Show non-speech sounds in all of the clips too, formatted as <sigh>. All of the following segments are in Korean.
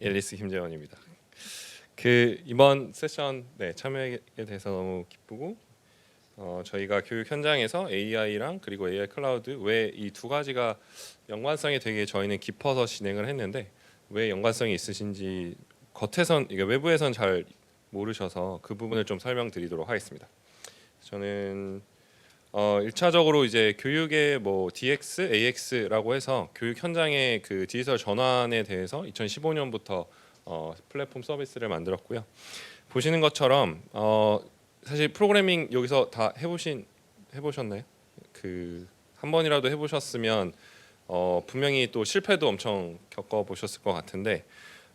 앨리스 김재원입니다. 그 이번 세션 네, 참여하게 돼서 너무 기쁘고 어, 저희가 교육 현장에서 AI랑 그리고 AI 클라우드 왜 이 두 가지가 연관성이 되게 저희는 깊어서 진행을 했는데 왜 연관성이 있으신지 겉에선 이게 외부에선 잘 모르셔서 그 부분을 좀 설명드리도록 하겠습니다. 저는 어 1차적으로 이제 교육의 뭐 DX, AX라고 해서 교육 현장의 그 디지털 전환에 대해서 2015년부터 어 플랫폼 서비스를 만들었고요. 보시는 것처럼 어 사실 프로그래밍 여기서 다 해보신 해보셨나요? 그 한 번이라도 해보셨으면 어 분명히 또 실패도 엄청 겪어보셨을 것 같은데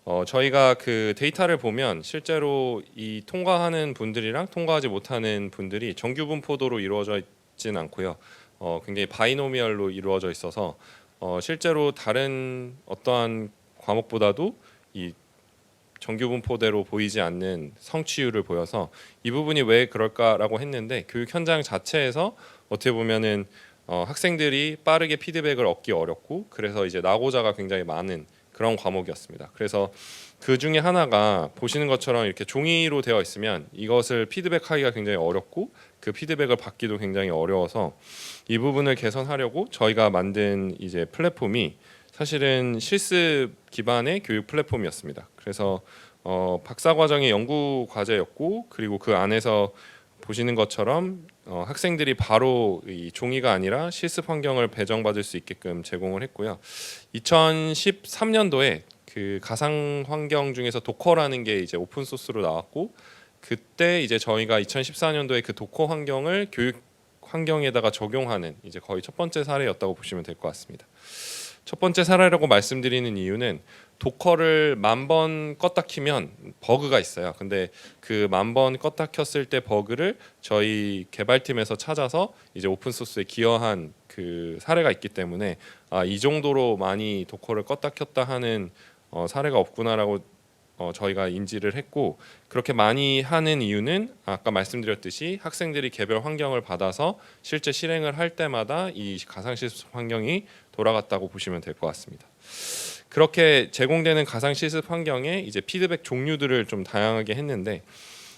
어 저희가 그 데이터를 보면 실제로 이 통과하는 분들이랑 통과하지 못하는 분들이 정규 분포도로 이루어져 있진 않고요. 어 굉장히 바이노미얼로 이루어져 있어서 어 실제로 다른 어떠한 과목보다도 이 정규 분포대로 보이지 않는 성취율을 보여서 이 부분이 왜 그럴까라고 했는데 교육 현장 자체에서 어떻게 보면은 어, 학생들이 빠르게 피드백을 얻기 어렵고 그래서 이제 낙오자가 굉장히 많은 그런 과목이었습니다. 그래서 그 중에 하나가 보시는 것처럼 이렇게 종이로 되어 있으면 이것을 피드백하기가 굉장히 어렵고 그 피드백을 받기도 굉장히 어려워서 이 부분을 개선하려고 저희가 만든 이제 플랫폼이 사실은 실습 기반의 교육 플랫폼이었습니다. 그래서 어, 박사 과정의 연구 과제였고 그리고 그 안에서 보시는 것처럼 어, 학생들이 바로 이 종이가 아니라 실습 환경을 배정받을 수 있게끔 제공을 했고요. 2013년도에 그 가상 환경 중에서 도커라는 게 이제 오픈 소스로 나왔고 그때 이제 저희가 2014년도에 그 도커 환경을 교육 환경에다가 적용하는 이제 거의 첫 번째 사례였다고 보시면 될 것 같습니다. 첫 번째 사례라고 말씀드리는 이유는 도커를 만 번 껐다 키면 버그가 있어요. 근데 그 만 번 껐다 켰을 때 버그를 저희 개발팀에서 찾아서 이제 오픈 소스에 기여한 그 사례가 있기 때문에 아, 이 정도로 많이 도커를 껐다 켰다 하는 어, 사례가 없구나라고 어, 저희가 인지를 했고 그렇게 많이 하는 이유는 아까 말씀드렸듯이 학생들이 개별 환경을 받아서 실제 실행을 할 때마다 이 가상 실습 환경이 돌아갔다고 보시면 될 것 같습니다. 그렇게 제공되는 가상 실습 환경에 이제 피드백 종류들을 좀 다양하게 했는데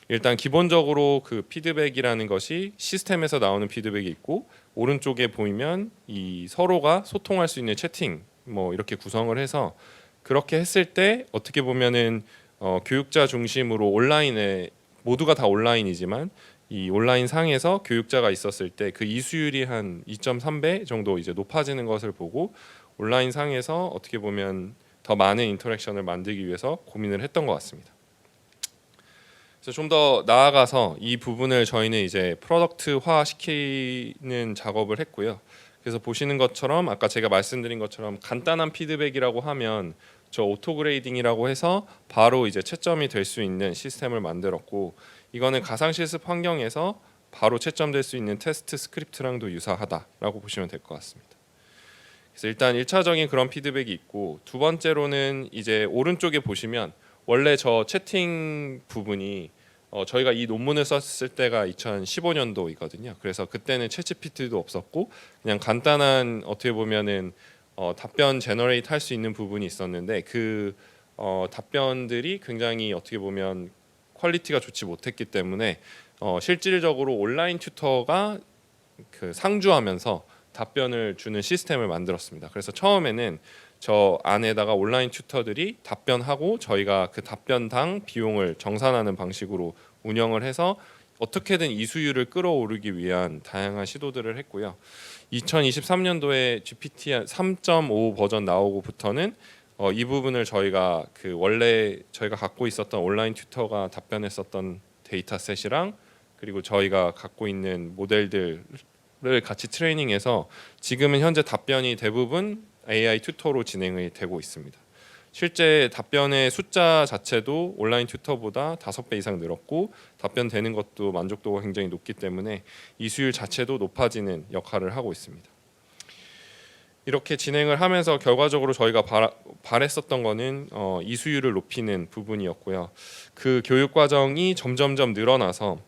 일단 기본적으로 그 피드백이라는 것이 시스템에서 나오는 피드백이 있고 오른쪽에 보이면 이 서로가 소통할 수 있는 채팅 뭐 이렇게 구성을 해서 그렇게 했을 때 어떻게 보면은 어, 교육자 중심으로 온라인에 모두가 다 온라인이지만 이 온라인 상에서 교육자가 있었을 때 그 이수율이 한 2.3배 정도 이제 높아지는 것을 보고 온라인 상에서 어떻게 보면 더 많은 인터랙션을 만들기 위해서 고민을 했던 것 같습니다. 그래서 좀 더 나아가서 이 부분을 저희는 이제 프로덕트화 시키는 작업을 했고요. 그래서 보시는 것처럼 아까 제가 말씀드린 것처럼 간단한 피드백이라고 하면 저 오토그레이딩이라고 해서 바로 이제 채점이 될 수 있는 시스템을 만들었고 이거는 가상 실습 환경에서 바로 채점될 수 있는 테스트 스크립트랑도 유사하다라고 보시면 될 것 같습니다. 그래서 일단 1차적인 그런 피드백이 있고 두 번째로는 이제 오른쪽에 보시면 원래 저 채팅 부분이 어, 저희가 이 논문을 썼을 때가 2015년도이거든요. 그래서 그때는 챗GPT도 없었고 그냥 간단한 어떻게 보면은 어, 답변 제너레이트 할 수 있는 부분이 있었는데 그 어, 답변들이 굉장히 어떻게 보면 퀄리티가 좋지 못했기 때문에 어, 실질적으로 온라인 튜터가 그 상주하면서 답변을 주는 시스템을 만들었습니다. 그래서 처음에는 저 안에다가 온라인 튜터들이 답변하고 저희가 그 답변당 비용을 정산하는 방식으로 운영을 해서 어떻게든 이수율을 끌어오르기 위한 다양한 시도들을 했고요. 2023년도에 GPT 3.5 버전 나오고부터는 어, 이 부분을 저희가 그 원래 저희가 갖고 있었던 온라인 튜터가 답변했었던 데이터셋이랑 그리고 저희가 갖고 있는 모델들을 같이 트레이닝해서 지금은 현재 답변이 대부분 AI 튜터로 진행이 되고 있습니다. 실제 답변의 숫자 자체도 온라인 튜터보다 다섯 배 이상 늘었고 답변되는 것도 만족도가 굉장히 높기 때문에 이 수율 자체도 높아지는 역할을 하고 있습니다. 이렇게 진행을 하면서 결과적으로 저희가 바, 바랬었던 거는 어, 이수율을 높이는 부분이었고요. 그 교육 과정이 점점점 늘어나서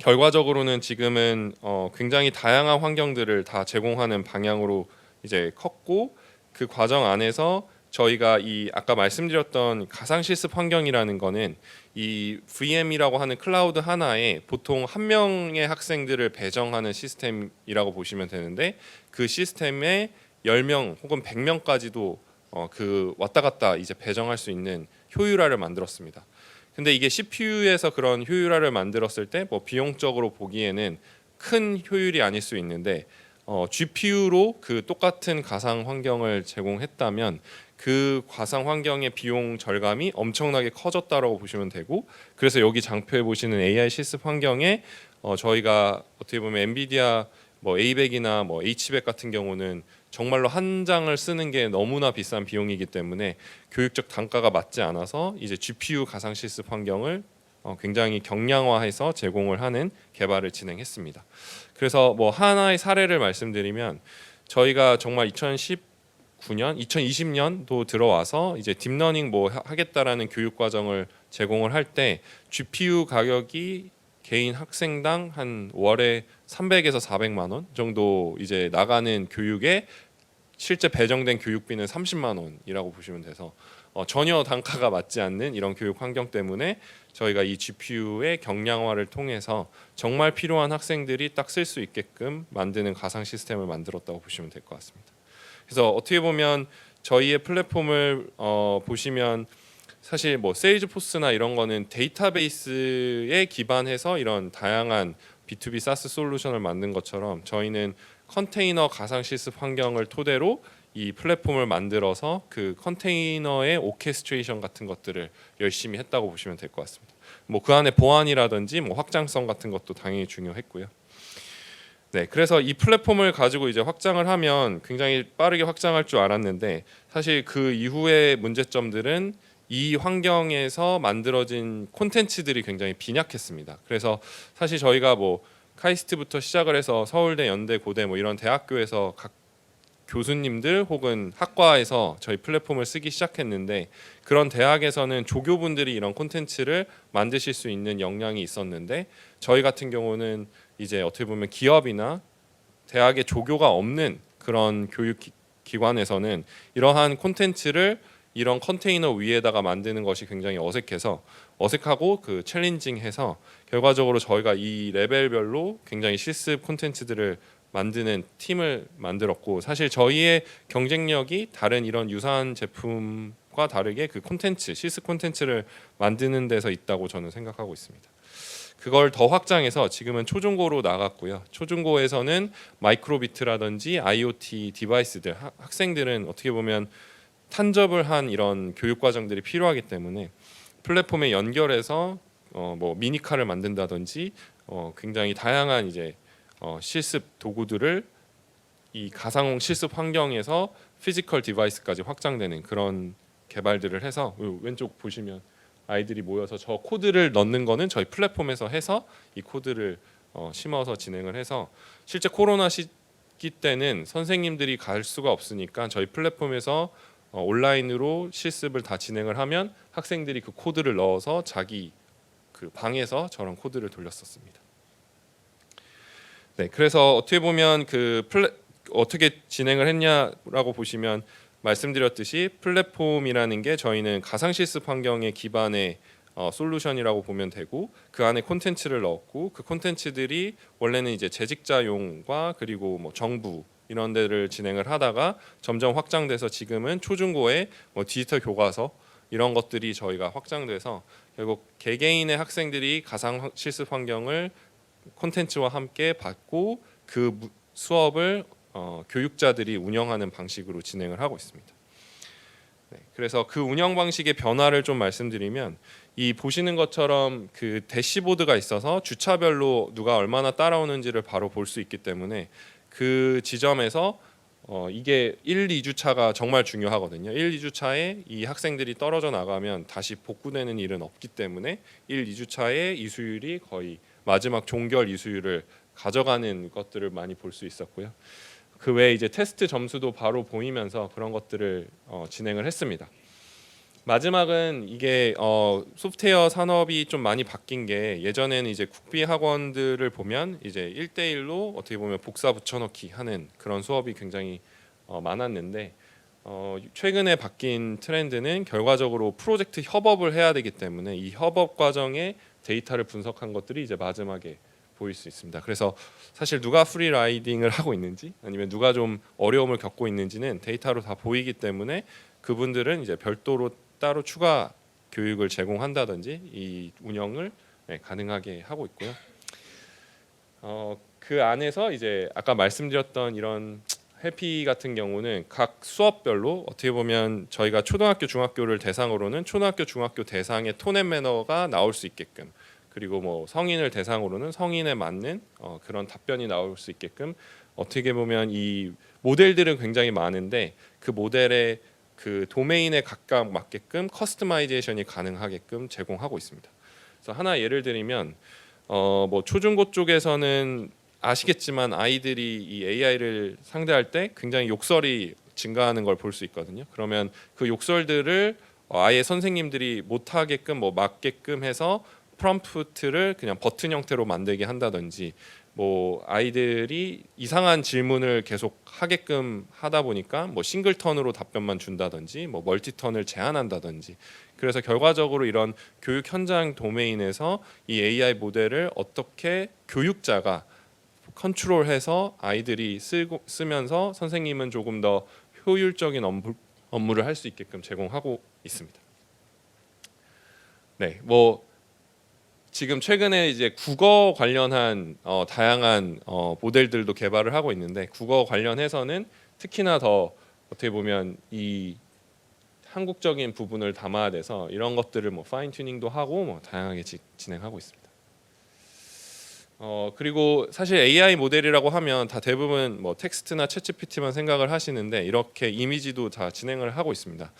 결과적으로는 지금은 어, 굉장히 다양한 환경들을 다 제공하는 방향으로 이제 컸고 그 과정 안에서 저희가 이 아까 말씀드렸던 가상 실습 환경이라는 거는 이 VM이라고 하는 클라우드 하나에 보통 한 명의 학생들을 배정하는 시스템이라고 보시면 되는데 그 시스템에 10명 혹은 100명까지도 어, 그 왔다 갔다 이제 배정할 수 있는 효율화를 만들었습니다. 근데 이게 CPU에서 그런 효율화를 만들었을 때 뭐 비용적으로 보기에는 큰 효율이 아닐 수 있는데 어, GPU로 그 똑같은 가상 환경을 제공했다면 그 가상 환경의 비용 절감이 엄청나게 커졌다라고 보시면 되고 그래서 여기 장표에 보시는 AI 실습 환경에 어, 저희가 어떻게 보면 엔비디아 뭐 A100이나 뭐 H100 같은 경우는 정말로 한 장을 쓰는 게 너무나 비싼 비용이기 때문에 교육적 단가가 맞지 않아서 이제 GPU 가상 실습 환경을 어, 굉장히 경량화해서 제공을 하는 개발을 진행했습니다. 그래서 뭐 하나의 사례를 말씀드리면 저희가 정말 2019년, 2020년도 들어와서 이제 딥러닝 뭐 하- 하겠다라는 교육 과정을 제공을 할 때 GPU 가격이 개인 학생당 한 월에 300에서 400만 원 정도 이제 나가는 교육에 실제 배정된 교육비는 30만 원이라고 보시면 돼서 어, 전혀 단가가 맞지 않는 이런 교육 환경 때문에 저희가 이 GPU의 경량화를 통해서 정말 필요한 학생들이 딱 쓸 수 있게끔 만드는 가상 시스템을 만들었다고 보시면 될 것 같습니다. 그래서 어떻게 보면 저희의 플랫폼을 어, 보시면 사실 뭐 세일즈포스나 이런 거는 데이터베이스에 기반해서 이런 다양한 B2B SaaS 솔루션을 만든 것처럼 저희는 컨테이너 가상 실습 환경을 토대로 이 플랫폼을 만들어서 그 컨테이너의 오케스트레이션 같은 것들을 열심히 했다고 보시면 될 것 같습니다. 뭐 그 안에 보안이라든지 뭐 확장성 같은 것도 당연히 중요했고요. 네, 그래서 이 플랫폼을 가지고 이제 확장을 하면 굉장히 빠르게 확장할 줄 알았는데 사실 그 이후의 문제점들은 이 환경에서 만들어진 콘텐츠들이 굉장히 빈약했습니다. 그래서 사실 저희가 뭐 카이스트부터 시작을 해서 서울대, 연대, 고대 뭐 이런 대학교에서 각 교수님들 혹은 학과에서 저희 플랫폼을 쓰기 시작했는데 그런 대학에서는 조교분들이 이런 콘텐츠를 만드실 수 있는 역량이 있었는데 저희 같은 경우는 이제 어떻게 보면 기업이나 대학에 조교가 없는 그런 교육 기- 기관에서는 이러한 콘텐츠를 이런 컨테이너 위에다가 만드는 것이 굉장히 어색해서 어색하고 그 챌린징해서 결과적으로 저희가 이 레벨별로 굉장히 실습 콘텐츠들을 만드는 팀을 만들었고 사실 저희의 경쟁력이 다른 이런 유사한 제품과 다르게 그 콘텐츠 실습 콘텐츠를 만드는 데서 있다고 저는 생각하고 있습니다. 그걸 더 확장해서 지금은 초중고로 나갔고요. 초중고에서는 마이크로비트라든지 IoT 디바이스들 하- 학생들은 어떻게 보면 탄접을 한 이런 교육 과정들이 필요하기 때문에 플랫폼에 연결해서 어, 뭐 미니카를 만든다든지 어, 굉장히 다양한 이제 어, 실습 도구들을 이 가상 실습 환경에서 피지컬 디바이스까지 확장되는 그런 개발들을 해서 요 왼쪽 보시면 아이들이 모여서 저 코드를 넣는 거는 저희 플랫폼에서 해서 이 코드를 어, 심어서 진행을 해서 실제 코로나 시기 때는 선생님들이 갈 수가 없으니까 저희 플랫폼에서 어, 온라인으로 실습을 다 진행을 하면 학생들이 그 코드를 넣어서 자기 그 방에서 저런 코드를 돌렸었습니다. 네, 그래서 어떻게 보면 그 플랫 어떻게 진행을 했냐라고 보시면 말씀드렸듯이 플랫폼이라는 게 저희는 가상 실습 환경의 기반의 어, 솔루션이라고 보면 되고 그 안에 콘텐츠를 넣었고 그 콘텐츠들이 원래는 이제 재직자용과 그리고 뭐 정부 이런 데를 진행을 하다가 점점 확장돼서 지금은 초중고의 뭐 디지털 교과서 이런 것들이 저희가 확장돼서 결국 개개인의 학생들이 가상 환- 실습 환경을 콘텐츠와 함께 받고 그 무- 수업을 어, 교육자들이 운영하는 방식으로 진행을 하고 있습니다. 네, 그래서 그 운영 방식의 변화를 좀 말씀드리면 이 보시는 것처럼 그 대시보드가 있어서 주차별로 누가 얼마나 따라오는지를 바로 볼 수 있기 때문에 그 지점에서 어, 이게 1, 2주차가 정말 중요하거든요. 1, 2주차에 이 학생들이 떨어져 나가면 다시 복구되는 일은 없기 때문에 1, 2주차의 이수율이 거의 마지막 종결 이수율을 가져가는 것들을 많이 볼 수 있었고요. 그 외에 이제 테스트 점수도 바로 보이면서 그런 것들을 어, 진행을 했습니다. 마지막은 이게 어, 소프트웨어 산업이 좀 많이 바뀐 게 예전에는 이제 국비 학원들을 보면 이제 1대1로 어떻게 보면 복사 붙여넣기 하는 그런 수업이 굉장히 어, 많았는데 어, 최근에 바뀐 트렌드는 결과적으로 프로젝트 협업을 해야 되기 때문에 이 협업 과정에 데이터를 분석한 것들이 이제 마지막에 보일 수 있습니다. 그래서 사실 누가 프리 라이딩을 하고 있는지 아니면 누가 좀 어려움을 겪고 있는지는 데이터로 다 보이기 때문에 그분들은 이제 별도로 따로 추가 교육을 제공한다든지 이 운영을 네, 가능하게 하고 있고요. 어, 그 안에서 이제 아까 말씀드렸던 이런 해피 같은 경우는 각 수업별로 어떻게 보면 저희가 초등학교 중학교를 대상으로는 초등학교 중학교 대상의 톤앤 매너가 나올 수 있게끔 그리고 뭐 성인을 대상으로는 성인에 맞는 어, 그런 답변이 나올 수 있게끔 어떻게 보면 이 모델들은 굉장히 많은데 그 모델의 그 도메인에 각각 맞게끔 커스터마이제이션이 가능하게끔 제공하고 있습니다. 그래서 하나 예를 들면 어 뭐 초중고 쪽에서는 아시겠지만 아이들이 이 AI를 상대할 때 굉장히 욕설이 증가하는 걸 볼 수 있거든요. 그러면 그 욕설들을 어, 아예 선생님들이 못하게끔 뭐 막게끔 해서 프롬프트를 그냥 버튼 형태로 만들게 한다든지 뭐 아이들이 이상한 질문을 계속 하게끔 하다 보니까 뭐 싱글 턴으로 답변만 준다든지 뭐 멀티 턴을 제한한다든지 그래서 결과적으로 이런 교육 현장 도메인에서 이 AI 모델을 어떻게 교육자가 컨트롤해서 아이들이 쓰고 쓰면서 선생님은 조금 더 효율적인 업무, 업무를 할 수 있게끔 제공하고 있습니다. 네, 뭐 지금 최근에 이제 국어 관련한 어, 다양한 어, 모델들도 개발을 하고 있는데 국어 관련해서는 특히나 더 어떻게 보면 이 한국적인 부분을 담아야 돼서 이런 것들을 뭐 파인 튜닝도 하고 뭐 다양하게 지, 진행하고 있습니다. 어 그리고 사실 AI 모델이라고 하면 다 대부분 뭐 텍스트나 챗GPT만 생각을 하시는데 이렇게 이미지도 다 진행을 하고 있습니다.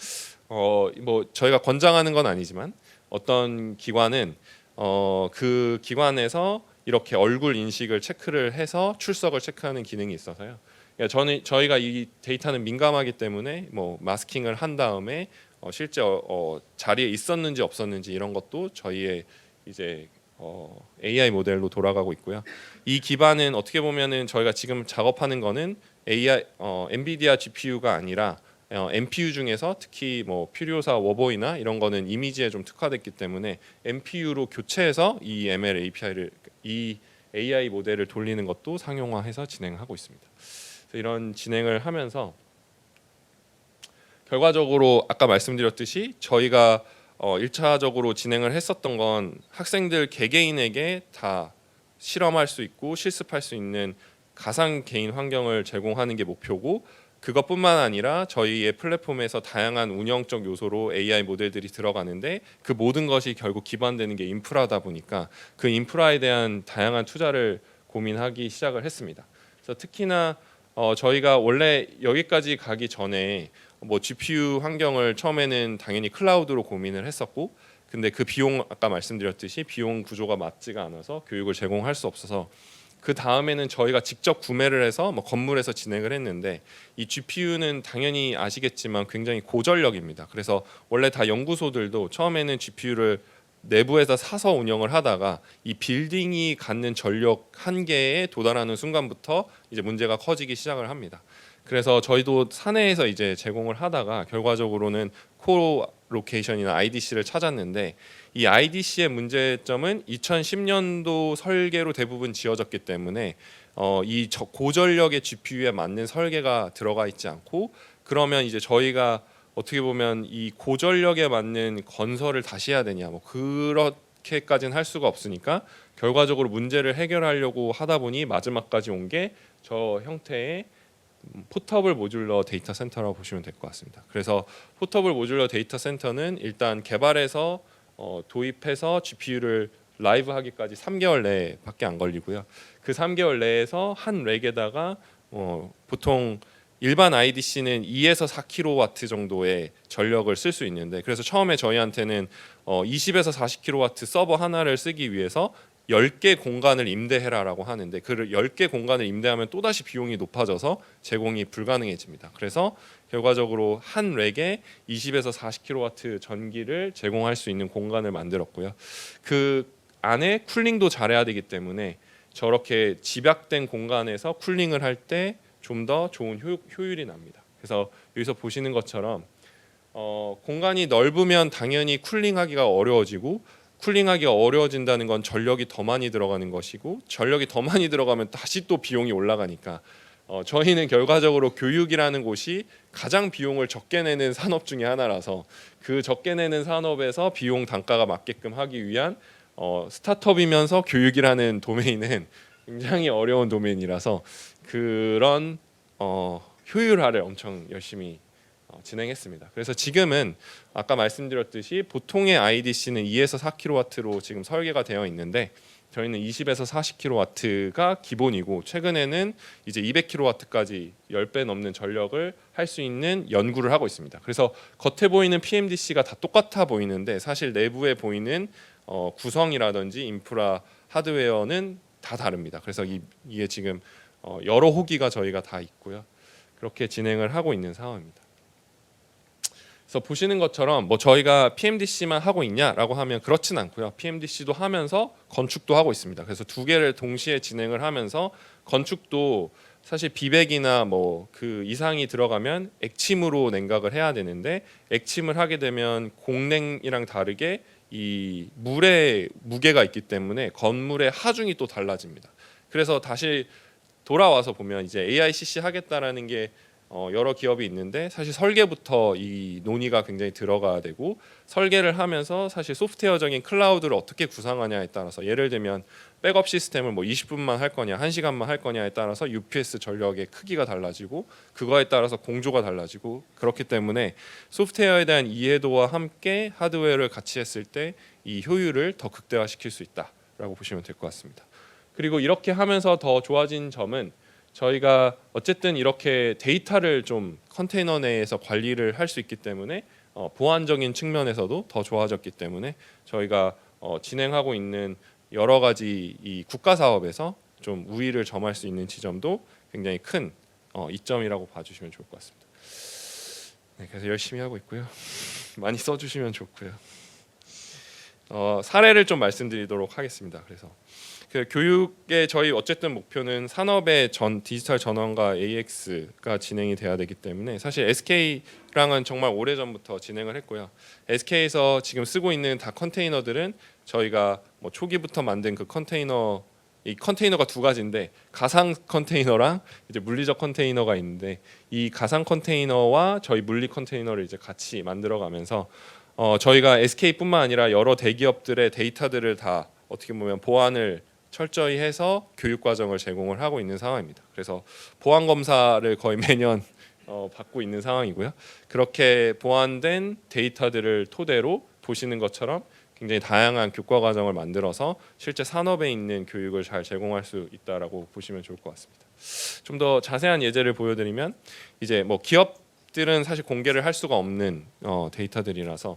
어 뭐 저희가 권장하는 건 아니지만 어떤 기관은 어 그 기관에서 이렇게 얼굴 인식을 체크를 해서 출석을 체크하는 기능이 있어서요. 그러니까 저는 저희가 이 데이터는 민감하기 때문에 뭐 마스킹을 한 다음에 어 실제 어, 어 자리에 있었는지 없었는지 이런 것도 저희의 이제 어, AI 모델로 돌아가고 있고요. 이 기반은 어떻게 보면은 저희가 지금 작업하는 거는 AI 어, 엔비디아 GPU가 아니라 어, NPU 중에서 특히 뭐 퓨리오사 워보이나 이런 거는 이미지에 좀 특화됐기 때문에 NPU로 교체해서 이 ML API를 이 AI 모델을 돌리는 것도 상용화해서 진행하고 있습니다. 이런 진행을 하면서 결과적으로 아까 말씀드렸듯이 저희가 어, 1차적으로 진행을 했었던 건 학생들 개개인에게 다 실험할 수 있고 실습할 수 있는 가상 개인 환경을 제공하는 게 목표고 그것뿐만 아니라 저희의 플랫폼에서 다양한 운영적 요소로 AI 모델들이 들어가는데 그 모든 것이 결국 기반되는 게 인프라다 보니까 그 인프라에 대한 다양한 투자를 고민하기 시작을 했습니다. 그래서 특히나 어, 저희가 원래 여기까지 가기 전에 뭐 GPU 환경을 처음에는 당연히 클라우드로 고민을 했었고 근데 그 비용 아까 말씀드렸듯이 비용 구조가 맞지가 않아서 교육을 제공할 수 없어서 그 다음에는 저희가 직접 구매를 해서 뭐 건물에서 진행을 했는데 이 GPU는 당연히 아시겠지만 굉장히 고전력입니다. 그래서 원래 다 연구소들도 처음에는 GPU를 내부에서 사서 운영을 하다가 이 빌딩이 갖는 전력 한계에 도달하는 순간부터 이제 문제가 커지기 시작을 합니다. 그래서 저희도 사내에서 이제 제공을 하다가 결과적으로는 코 로케이션이나 IDC를 찾았는데 이 IDC의 문제점은 2010년도 설계로 대부분 지어졌기 때문에 어, 이 저- 고전력의 GPU에 맞는 설계가 들어가 있지 않고 그러면 이제 저희가 어떻게 보면 이 고전력에 맞는 건설을 다시 해야 되냐 뭐 그렇게까지는 할 수가 없으니까 결과적으로 문제를 해결하려고 하다 보니 마지막까지 온 게 저 형태의 포터블 모듈러 데이터 센터라고 보시면 될 것 같습니다. 그래서 포터블 모듈러 데이터 센터는 일단 개발해서 어, 도입해서 GPU를 라이브 하기까지 3개월 내밖에 안 걸리고요. 그 3개월 내에서 한 렉에다가 어, 보통 일반 IDC는 2에서 4kW 정도의 전력을 쓸 수 있는데 그래서 처음에 저희한테는 어, 20에서 40kW 서버 하나를 쓰기 위해서 10개 공간을 임대해라라고 하는데 그 10개 공간을 임대하면 또다시 비용이 높아져서 제공이 불가능해집니다. 그래서 결과적으로 한 렉에 20에서 40kW 전기를 제공할 수 있는 공간을 만들었고요. 그 안에 쿨링도 잘해야 되기 때문에 저렇게 집약된 공간에서 쿨링을 할 때 좀 더 좋은 효, 효율이 납니다. 그래서 여기서 보시는 것처럼 어, 공간이 넓으면 당연히 쿨링하기가 어려워지고 쿨링하기가 어려워진다는 건 전력이 더 많이 들어가는 것이고 전력이 더 많이 들어가면 다시 또 비용이 올라가니까. 어, 저희는 결과적으로 교육이라는 곳이 가장 비용을 적게 내는 산업 중에 하나라서 그 적게 내는 산업에서 비용 단가가 맞게끔 하기 위한 어, 스타트업이면서 교육이라는 도메인은 굉장히 어려운 도메인이라서 그런 어, 효율화를 엄청 열심히 어, 진행했습니다. 그래서 지금은 아까 말씀드렸듯이 보통의 IDC는 2에서 4kW로 지금 설계가 되어 있는데 저희는 20에서 40kW가 기본이고 최근에는 이제 200kW까지 10배 넘는 전력을 할 수 있는 연구를 하고 있습니다. 그래서 겉에 보이는 PMDC가 다 똑같아 보이는데 사실 내부에 보이는 어, 구성이라든지 인프라 하드웨어는 다 다릅니다. 그래서 이, 이게 지금 어, 여러 호기가 저희가 다 있고요. 그렇게 진행을 하고 있는 상황입니다. 그래서 보시는 것처럼 뭐 저희가 PMDC만 하고 있냐라고 하면 그렇진 않고요. PMDC도 하면서 건축도 하고 있습니다. 그래서 두 개를 동시에 진행을 하면서 건축도 사실 비백이나 뭐 그 이상이 들어가면 액침으로 냉각을 해야 되는데 액침을 하게 되면 공냉이랑 다르게 이 물의 무게가 있기 때문에 건물의 하중이 또 달라집니다. 그래서 다시 돌아와서 보면 이제 AICC 하겠다라는 게 어, 여러 기업이 있는데 사실 설계부터 이 논의가 굉장히 들어가야 되고 설계를 하면서 사실 소프트웨어적인 클라우드를 어떻게 구상하냐에 따라서 예를 들면 백업 시스템을 뭐 20분만 할 거냐, 1시간만 할 거냐에 따라서 UPS 전력의 크기가 달라지고 그거에 따라서 공조가 달라지고 그렇기 때문에 소프트웨어에 대한 이해도와 함께 하드웨어를 같이 했을 때 이 효율을 더 극대화시킬 수 있다라고 보시면 될 것 같습니다. 그리고 이렇게 하면서 더 좋아진 점은 저희가 어쨌든 이렇게 데이터를 좀 컨테이너 내에서 관리를 할 수 있기 때문에 어, 보안적인 측면에서도 더 좋아졌기 때문에 저희가 어, 진행하고 있는 여러 가지 이 국가 사업에서 좀 우위를 점할 수 있는 지점도 굉장히 큰 어, 이점이라고 봐주시면 좋을 것 같습니다. 네, 그래서 열심히 하고 있고요. <laughs> 많이 써주시면 좋고요. 어, 사례를 좀 말씀드리도록 하겠습니다. 그래서 그 교육의 저희 어쨌든 목표는 산업의 전 디지털 전환과 AX가 진행이 돼야 되기 때문에 사실 SK랑은 정말 오래 전부터 진행을 했고요. SK에서 지금 쓰고 있는 다 컨테이너들은 저희가 뭐 초기부터 만든 그 컨테이너 이 컨테이너가 두 가지인데 가상 컨테이너랑 이제 물리적 컨테이너가 있는데 이 가상 컨테이너와 저희 물리 컨테이너를 이제 같이 만들어가면서 어, 저희가 SK뿐만 아니라 여러 대기업들의 데이터들을 다 어떻게 보면 보안을 철저히 해서 교육 과정을 제공을 하고 있는 상황입니다. 그래서 보안 검사를 거의 <laughs> 매년 어, 받고 있는 상황이고요. 그렇게 보완된 데이터들을 토대로 보시는 것처럼 굉장히 다양한 교과 과정을 만들어서 실제 산업에 있는 교육을 잘 제공할 수 있다라고 보시면 좋을 것 같습니다. 좀 더 자세한 예제를 보여드리면 이제 뭐 기업들은 사실 공개를 할 수가 없는 어, 데이터들이라서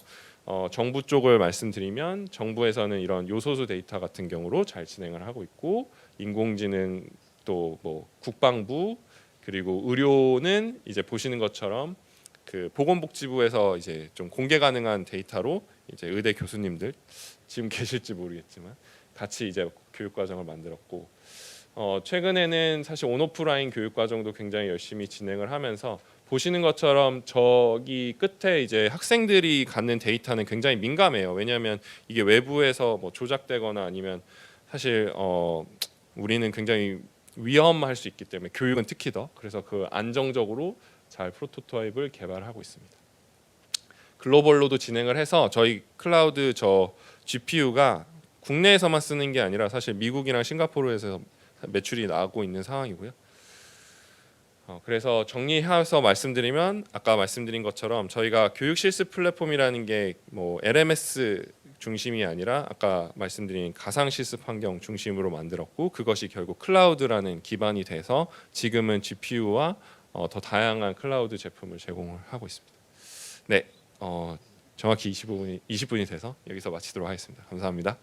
어, 정부 쪽을 말씀드리면 정부에서는 이런 요소수 데이터 같은 경우로 잘 진행을 하고 있고 인공지능 또 뭐 국방부 그리고 의료는 이제 보시는 것처럼 그 보건복지부에서 이제 좀 공개 가능한 데이터로 이제 의대 교수님들 지금 <laughs> 계실지 모르겠지만 같이 이제 교육 과정을 만들었고 어, 최근에는 사실 온오프라인 교육 과정도 굉장히 열심히 진행을 하면서 보시는 것처럼 저기 끝에 이제 학생들이 갖는 데이터는 굉장히 민감해요. 왜냐하면 이게 외부에서 뭐 조작되거나 아니면 사실 어, 우리는 굉장히 위험할 수 있기 때문에 교육은 특히 더 그래서 그 안정적으로 잘 프로토타입을 개발하고 있습니다. 글로벌로도 진행을 해서 저희 클라우드 저 GPU가 국내에서만 쓰는 게 아니라 사실 미국이랑 싱가포르에서 매출이 나고 있는 상황이고요. 어, 그래서 정리해서 말씀드리면 아까 말씀드린 것처럼 저희가 교육 실습 플랫폼이라는 게 뭐 LMS 중심이 아니라 아까 말씀드린 가상 실습 환경 중심으로 만들었고 그것이 결국 클라우드라는 기반이 돼서 지금은 GPU와 어, 더 다양한 클라우드 제품을 제공을 하고 있습니다. 네, 어, 정확히 25분이 20분이 돼서 여기서 마치도록 하겠습니다. 감사합니다.